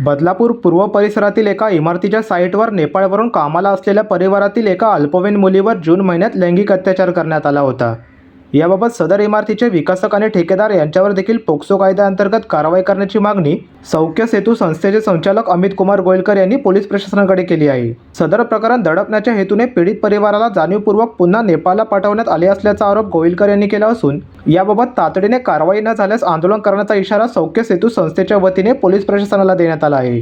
बदलापूर पूर्व परिसरातील एका इमारतीच्या साईटवर नेपाळवरून कामाला असलेल्या परिवारातील एका अल्पवयीन मुलीवर जून महिन्यात लैंगिक अत्याचार करण्यात आला होता. याबाबत सदर इमारतीचे विकासक आणि ठेकेदार यांच्यावर देखील पोक्सो कायद्याअंतर्गत कारवाई करण्याची मागणी सौख्य सेतू संस्थेचे संचालक अमित कुमार गोयलकर यांनी पोलीस प्रशासनाकडे केली आहे. सदर प्रकरण दडपण्याच्या हेतूने पीडित परिवाराला जाणीवपूर्वक पुन्हा नेपाळला पाठवण्यात आले असल्याचा आरोप गोयलकर यांनी केला असून याबाबत तातडीने कारवाई न झाल्यास आंदोलन करण्याचा इशारा सौख्य सेतू संस्थेच्या वतीने पोलीस प्रशासनाला देण्यात आला आहे.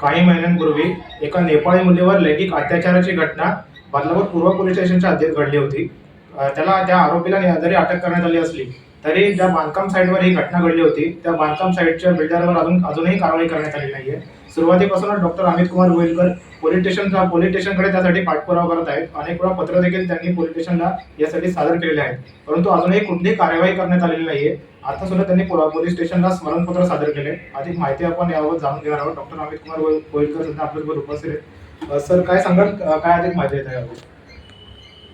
काही महिन्यांपूर्वी एका नेपाळी मुलीवर लैंगिक अत्याचाराची घटना बदलापूर पूर्व पोलीस स्टेशनच्या हद्दीत घडली होती. त्याला त्या आरोपीला जरी अटक करण्यात आली असली तरी ज्या बांधकाम साईटवर ही घटना घडली होती. त्या बांधकाम साईटच्या बिल्डरवर अजून अजूनही कारवाई करण्यात आली नाहीये. सुरुवातीपासूनच डॉक्टर अमित कुमार गोयलकर पोलीस स्टेशनचा पोलीस स्टेशनकडे त्यासाठी पाठपुरावा करत आहेत. अनेक वेळा पत्र देखील त्यांनी पोलीस स्टेशनला यासाठी सादर केलेले आहेत. परंतु अजूनही कुठलीही कार्यवाही करण्यात आलेली नाहीये. आता सुद्धा त्यांनी पुरा- पोलीस स्टेशनला स्मरणपत्र सादर केले अधिक माहिती आपण यावर जाणून घेणार आहोत. डॉक्टर अमित कुमार गोयलकर सुद्धा आपल्यासोबत उपस्थित आहेत. सर काय सांगाल? काय अधिक माहिती आहे यावर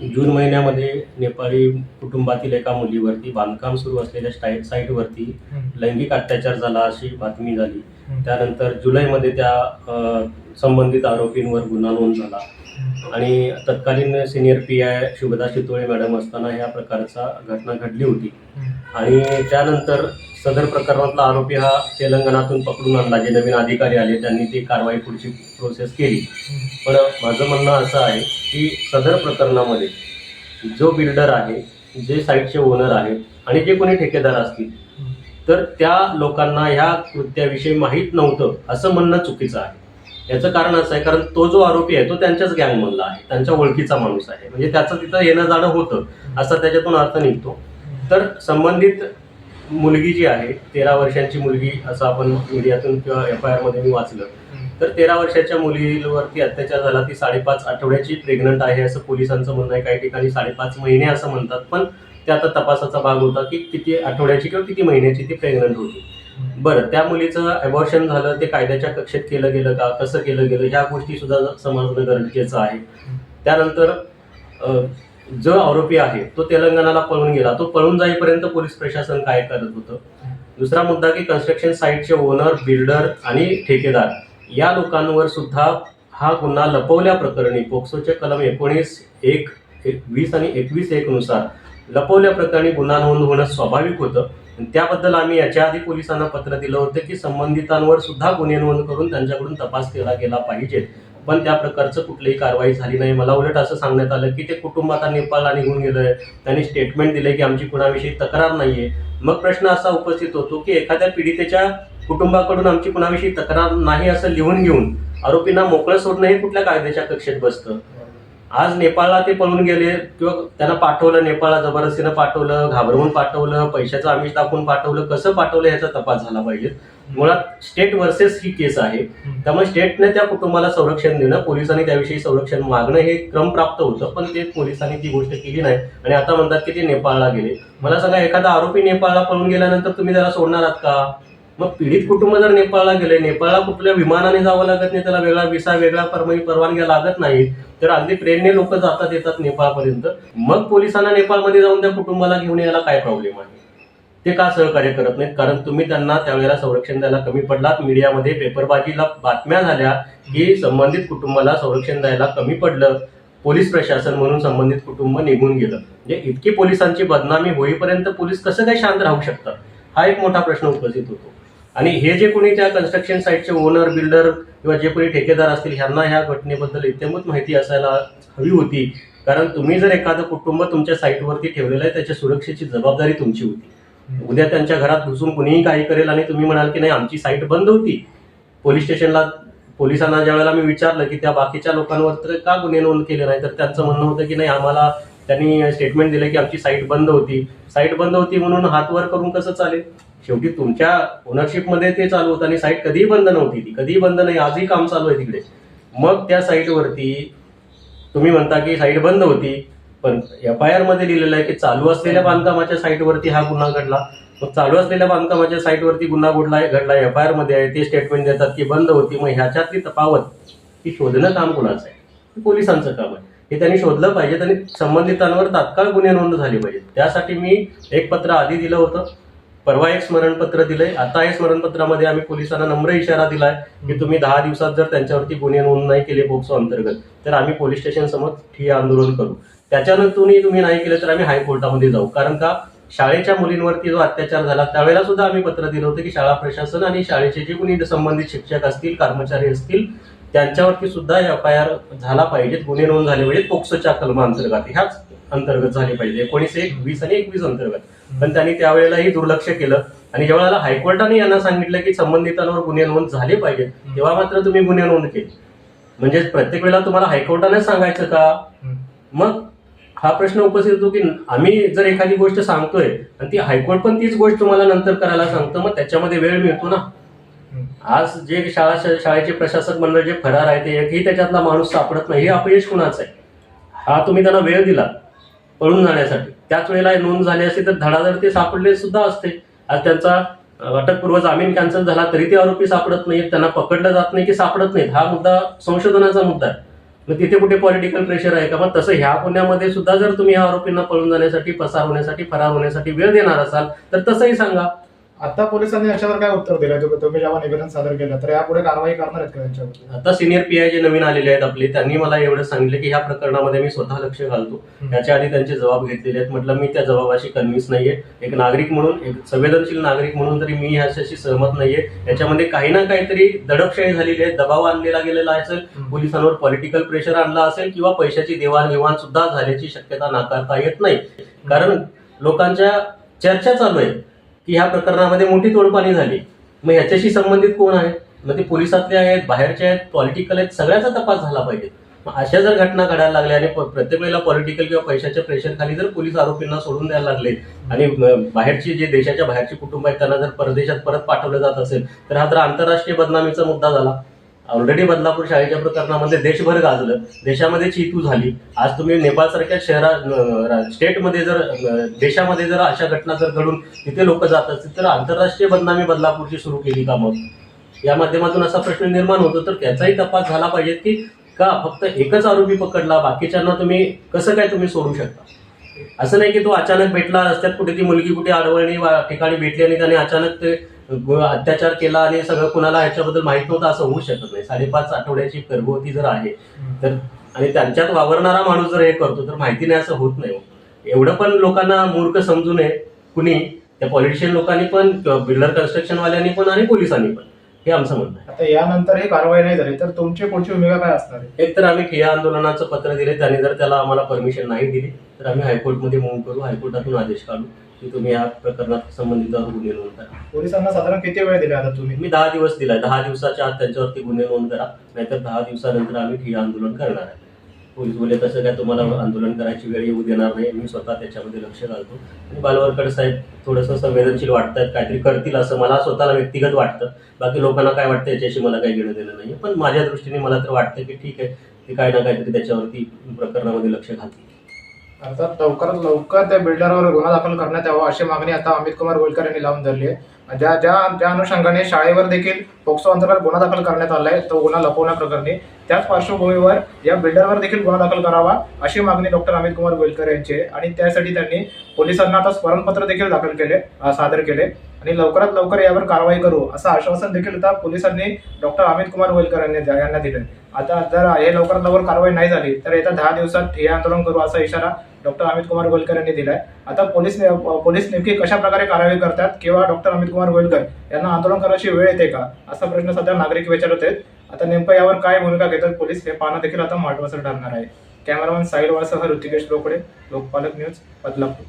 जून महिन्यामध्ये नेपाळी कुटुंबातील एका मुलीवरती बांधकाम सुरू असलेल्या स्टाई साईटवरती लैंगिक अत्याचार झाला अशी बातमी झाली. त्यानंतर जुलैमध्ये त्या संबंधित आरोपींवर गुन्हा नोंद झाला. आणि तत्कालीन senior P I Shubhada Shitole madam असताना ह्या प्रकारचा घटना घडली होती. आणि त्यानंतर सदर प्रकरणातला आरोपी हा तेलंगणातून पकडून आणला. जे नवीन अधिकारी आले त्यांनी ती कारवाई पुढची प्रोसेस केली. पण माझं म्हणणं असं आहे की सदर प्रकरणामध्ये जो बिल्डर आहे जे साईटचे ओनर आहेत आणि जे कोणी ठेकेदार असतील तर त्या लोकांना ह्या कृत्याविषयी माहीत नव्हतं असं म्हणणं चुकीचं आहे. याचं कारण असं आहे कारण तो जो आरोपी आहे तो त्यांच्याच गँगमधला आहे. त्यांच्या ओळखीचा माणूस आहे. म्हणजे त्याचं तिथं येणं जाणं होतं असा त्याच्यातून अर्थ निघतो. तर संबंधित मुलगी जी आहे तेरा वर्षांची मुलगी असं आपण मीडियातून किंवा एफ आय आरमध्ये मी वाचलं. तर तेरा वर्षाच्या मुलीवरती अत्याचार झाला ती साडेपाच आठवड्याची प्रेग्नंट आहे असं पोलिसांचं म्हणणं आहे. काही ठिकाणी साडेपाच महिने असं म्हणतात पण ते आता तपासाचा भाग होता की किती आठवड्याची किंवा किती महिन्याची ती प्रेग्नंट होती. बरं त्या मुलीचं अबॉर्शन झालं ते कायद्याच्या कक्षेत केलं गेलं का कसं केलं गेलं ह्या गोष्टी सुद्धा समजणं गरजेचं आहे. त्यानंतर जो आरोपी आहे तो तेलंगणाला पळून गेला. तो पळून जाईपर्यंत पोलीस प्रशासन काय करत होतं? दुसरा मुद्दा की कन्स्ट्रक्शन साईटचे ओनर बिल्डर आणि ठेकेदार या लोकांवर सुद्धा हा गुन्हा लपवल्या प्रकरणी पोक्सोचे कलम एकोणीस एक एक- वीस आणि एकवीस एक नुसार लपवल्या प्रकरणी गुन्हा नोंद होणं स्वाभाविक होतं. आणि त्याबद्दल आम्ही याच्या आधी पोलिसांना पत्र दिलं होतं की संबंधितांवर सुद्धा गुन्हे नोंद करून त्यांच्याकडून तपास केला गेला पाहिजे. पण त्या प्रकारचं कुठलीही कारवाई झाली नाही. मला उलट असं सांगण्यात आलं की ते कुटुंब आता नेपाळला निघून गेलंय. त्यांनी स्टेटमेंट दिले की आमची कुणाविषयी तक्रार नाहीये. मग प्रश्न असा उपस्थित होतो की एखाद्या पीडितेच्या कुटुंबाकडून आमची कुणाविषयी तक्रार नाही असं लिहून घेऊन आरोपींना मोकळं सोडणं हे कुठल्या कायद्याच्या कक्षेत बसतं? आज नेपाळला ते पळून गेले किंवा त्यांना पाठवलं नेपाळला जबरदस्तीनं पाठवलं घाबरवून पाठवलं पैशाचं आमिष दाखवून पाठवलं कसं पाठवलं याचा तपास झाला पाहिजे. मुळात स्टेट वर्सेस ही केस आहे. त्यामुळे स्टेटने त्या कुटुंबाला संरक्षण देणं पोलिसांनी त्याविषयी संरक्षण मागणं हे क्रम प्राप्त होतं पण ते पोलिसांनी ती गोष्ट केली नाही. आणि आता म्हणतात की ते नेपाळला गेले. मला सांगा एखादा आरोपी नेपाळला पळून गेल्यानंतर तुम्ही त्याला सोडणार आहात का? मग पीडित कुटुंब जर नेपाळला गेले नेपाळला कुठल्या विमानाने जावं लागत नाही त्याला वेगळा विसा वेगळा परवानगी परवानग्या लागत नाही तर अगदी ट्रेनने लोक जातात येतात नेपाळपर्यंत. मग पोलिसांना नेपाळमध्ये जाऊन त्या कुटुंबाला घेऊन यायला काय प्रॉब्लेम आहे? ते का सहकार्य करत नाहीत? कारण तुम्ही त्यांना त्यावेळेला संरक्षण द्यायला कमी पडलात. मीडियामध्ये पेपरबाजीला बातम्या झाल्या की संबंधित कुटुंबाला संरक्षण द्यायला कमी पडलं. पोलीस प्रशासन म्हणून संबंधित कुटुंब निघून गेलं. म्हणजे इतकी पोलिसांची बदनामी होईपर्यंत पोलीस कसं काय शांत राहू शकतात? हा एक मोठा प्रश्न उपस्थित होतो. आणि हे जे कोणी त्या कन्स्ट्रक्शन साईटचे ओनर बिल्डर किंवा जे कोणी ठेकेदार असतील ह्यांना ह्या घटनेबद्दल इत्यंभूत माहिती असायला हवी होती. कारण तुम्ही जर एखादं कुटुंब तुमच्या साईटवरती ठेवलेलं आहे त्याच्या सुरक्षेची जबाबदारी तुमची होती. उद्या त्यांच्या घरात घुसून कुणीही काही करेल आणि तुम्ही म्हणाल की नाही आमची साईट बंद होती. पोलीस स्टेशनला पोलिसांना ज्या वेळेला मी विचारलं की त्या बाकीच्या लोकांवर तर का गुन्हे नोंद केले नाही तर त्यांचं म्हणणं होतं की नाही आम्हाला त्यांनी स्टेटमेंट दिलं की आमची साईट बंद होती. साईट बंद होती म्हणून हात वर करून कसं चालेल? शेवटी तुमच्या ओनरशिपमध्ये ते चालू होतं आणि साईट कधीही बंद नव्हती ती. कधीही बंद नाही आजही काम चालू आहे तिकडे. मग त्या साईटवरती तुम्ही म्हणता की साईट बंद होती पण एफ आय आरमध्ये लिहिलेलं आहे की चालू असलेल्या बांधकामाच्या साईटवरती हा गुन्हा घडला. मग चालू असलेल्या बांधकामाच्या साईटवरती गुन्हा घडला घडला एफ आय आरमध्ये आहे ते स्टेटमेंट देतात की बंद होती. मग ह्याच्यातली तफावत ही शोधणं काम कुणाचं आहे? पोलिसांचं काम आहे. हे त्यांनी शोधलं पाहिजे आणि संबंधितांवर तात्काळ गुन्हे नोंद झाले पाहिजेत. त्यासाठी मी एक पत्र आधी दिलं होतं. परवा एक स्मरणपत्र दिलंय आता हे स्मरणपत्रामध्ये आम्ही पोलिसांना नम्र इशारा दिलाय की तुम्ही दहा दिवसात जर त्यांच्यावरती गुन्हे नोंद नाही केले बोक्सो अंतर्गत तर आम्ही पोलीस स्टेशन समोर ठिय्या आंदोलन करू. त्याच्यानंतरही तुम्ही नाही केलं तर आम्ही हायकोर्टामध्ये जाऊ. कारण का? शाळेच्या मुलींवरती जो अत्याचार झाला त्यावेळेला सुद्धा आम्ही पत्र दिलं होतं की शाळा प्रशासन आणि शाळेचे जे कोणी संबंधित शिक्षक असतील कर्मचारी असतील त्यांच्यावरती सुद्धा एफ आय आर झाला पाहिजेत गुन्हे नोंद झाले पाहिजेत पोक्सोच्या कलमांतर्गत ह्याच अंतर्गत झाले पाहिजे. एकोणीस एक वीस आणि एकवीस अंतर्गत. पण त्यांनी त्यावेळेलाही दुर्लक्ष केलं. आणि जेव्हा हायकोर्टाने यांना सांगितलं की संबंधितांवर गुन्हे नोंद झाले पाहिजेत तेव्हा मात्र तुम्ही गुन्हे नोंद केले. म्हणजे प्रत्येक वेळेला तुम्हाला हायकोर्टाने सांगायचं का? मग हा प्रश्न उपस्थित होतो की आम्ही जर एखादी गोष्ट सांगतोय आणि ती हायकोर्ट पण तीच गोष्ट तुम्हाला नंतर करायला सांगतं मग त्याच्यामध्ये वेळ मिळतो ना. आज जे शाळा शाळेचे प्रशासक मंडळ जे फरार आहे ते एकही त्याच्यातला माणूस सापडत नाही हे अपयश कुणाचं आहे? हा तुम्ही त्यांना वेळ दिला. पळून जाण्यासाठी. त्याच वेळेला हे नोंद झाली असते तर धडाधड ते सापडले सुद्धा असते. आज त्यांचा अटकपूर्व जामीन कॅन्सल झाला तरी ते आरोपी सापडत नाहीत. त्यांना पकडलं जात नाही की सापडत नाहीत. हा मुद्दा संशोधनाचा मुद्दा आहे. मग तिथे कुठे पॉलिटिकल प्रेशर आहे का? मग तसं ह्या गुन्ह्यामध्ये सुद्धा जर तुम्ही ह्या आरोपींना पळून जाण्यासाठी पसार होण्यासाठी फरार होण्यासाठी वेळ देणार असाल तर तसंही सांगा. आता पोलिसांनी याच्यावर काय उत्तर दिलं? जो- तुम्ही जेव्हा निवेदन सादर केलं तर यापुढे कारवाई करणार आहेत का त्यांच्यावर आता सिनियर पी आय जे नवीन आलेले आहेत आपले त्यांनी मला एवढं सांगितलं की ह्या प्रकरणामध्ये मी स्वतः लक्ष घालतो. त्याच्या आधी त्यांचे जबाब घेतलेले आहेत. म्हटलं मी त्या जबाबाशी कन्व्हिन्स नाहीये. एक नागरिक म्हणून एक संवेदनशील नागरिक म्हणून तरी मी ह्याच्याशी सहमत नाहीये. याच्यामध्ये काही ना काहीतरी दडपशाही झालेली आहे. दबाव आणलेला गेलेला असेल. पोलिसांवर पॉलिटिकल प्रेशर आणला असेल किंवा पैशाची देवाणघेवाण सुद्धा झाल्याची शक्यता नाकारता येत नाही. कारण लोकांच्या चर्चा चालू आहे. की ह्या प्रकरणामध्ये मोठी तोडपाणी झाली. मग ह्याच्याशी संबंधित कोण आहे? मग ते पोलिसातले आहेत बाहेरचे आहेत पॉलिटिकल आहेत सगळ्याचा तपास झाला पाहिजे. मग अशा जर घटना घडायला लागल्या आणि प्रत्येक वेळेला पॉलिटिकल किंवा पैशाच्या प्रेशरखाली जर पोलीस आरोपींना सोडून द्यायला लागले आणि बाहेरची जे देशाच्या बाहेरची कुटुंब आहेत त्यांना जर परदेशात परत पाठवलं जात असेल तर हा तर आंतरराष्ट्रीय बदनामीचा मुद्दा झाला. ऑलरेडी बदलापूर शाळेच्या प्रकरणामध्ये देशभर गाजलं. देशामध्ये चितू झाली. आज तुम्ही नेपाळसारख्या शहरा स्टेटमध्ये जर देशामध्ये जर अशा घटना जर घडून तिथे लोक जात असतील तर आंतरराष्ट्रीय बदनामी बदलापूरची सुरू केली का मग? या माध्यमातून असा प्रश्न निर्माण होतो. तर त्याचाही तपास झाला पाहिजे की का फक्त एकच आरोपी पकडला बाकीच्यांना तुम्ही कसं काय तुम्ही सोडू शकता? असं नाही की तो अचानक भेटला रस्त्यात कुठे ती मुलगी कुठे आडवळणी ठिकाणी भेटली आणि त्याने अचानक ते अत्याचार केला आणि सगळं कुणाला ह्याच्याबद्दल माहीत नव्हतं असं होऊ शकत नाही. साडेपाच आठवड्याची गर्भवती जर आहे तर आणि त्यांच्यात वावरणारा माणूस जर हे करतो तर माहिती नाही असं होत नाही. एवढं पण लोकांना मूर्ख समजू नये. कुणी? त्या पॉलिटिशियन लोकांनी पण बिल्डर कन्स्ट्रक्शनवाल्यांनी पण आणि पोलिसांनी पण. हे आमचं म्हणणं आहे. आता यानंतर ही कारवाई नाही झाली तर तुमची पुढची भूमिका काय असणार आहे? एक तर आम्ही ठिय्या आंदोलनाचं पत्र दिले त्यांनी जर त्याला आम्हाला परमिशन नाही दिली तर आम्ही हायकोर्टमध्ये मूव्ह करू हायकोर्टातून आदेश काढू. की तुम्ही या प्रकरणात संबंधितांवर गुन्हे नोंद करा. पोलिसांना साधारण किती वेळ दिला आता तुम्ही? मी दहा दिवस दिलाय. दहा दिवसाच्या आत त्यांच्यावरती गुन्हे नोंद करा. नाहीतर दहा दिवसानंतर आम्ही ठिय्या आंदोलन करणार आहे. पोलीस बोलले तसं काय तुम्हाला आंदोलन करायची वेळ येऊ देणार नाही. मी स्वतः त्याच्यामध्ये लक्ष घालतो. आणि बालवरकर साहेब थोडंसं संवेदनशील वाटतात काहीतरी करतील असं मला स्वतःला व्यक्तिगत वाटतं. बाकी लोकांना काय वाटतं याच्याशी मला काही घेणं देणं नाही पण माझ्या दृष्टीने मला तर वाटतं की ठीक आहे ते काय ना काहीतरी त्याच्यावरती प्रकरणामध्ये लक्ष घालतील. अर्थात लवकरात लवकर त्या बिल्डरवर गुन्हा दाखल करण्यात यावा अशी मागणी आता अमित कुमार गोलकर यांनी लावून धरली आहे. ज्या ज्या ज्या अनुषंगाने शाळेवर देखील पोक्सो अंतर्गत गुन्हा दाखल करण्यात आला आहे तो गुन्हा लपवण्याप्रकरणी त्याच पार्श्वभूमीवर या बिल्डरवर देखील गुन्हा दाखल करावा अशी मागणी डॉक्टर अमित कुमार गोलकर यांची आहे. आणि त्यासाठी त्यांनी पोलिसांना आता स्मरणपत्र देखील दाखल केले सादर केले. आणि लवकरात लवकर यावर कारवाई करू असं आश्वासन देखील आता पोलिसांनी डॉक्टर अमित कुमार गोलकर यांनी यांना दिलं. आता जर हे लवकरात लवकर कारवाई नाही झाली तर येत्या दहा दिवसात हे आंदोलन करू असा इशारा डॉक्टर अमित कुमार गोलकर यांनी दिलाय. आता पोलीस पोलीस नेमकी कशा प्रकारे कारवाई करतात किंवा डॉक्टर अमित कुमार गोलकर यांना आंदोलन करायची वेळ येते का असा प्रश्न सध्या नागरिक विचारत आहेत. आता नेमकं यावर काय भूमिका घेतात पोलीस हे पाहणं देखील आता महत्वाचं ठरणार आहे. कॅमेरामॅन साहिल वाळसह ऋतिकेश रोकडे लोकपालक न्यूज बदलापूर.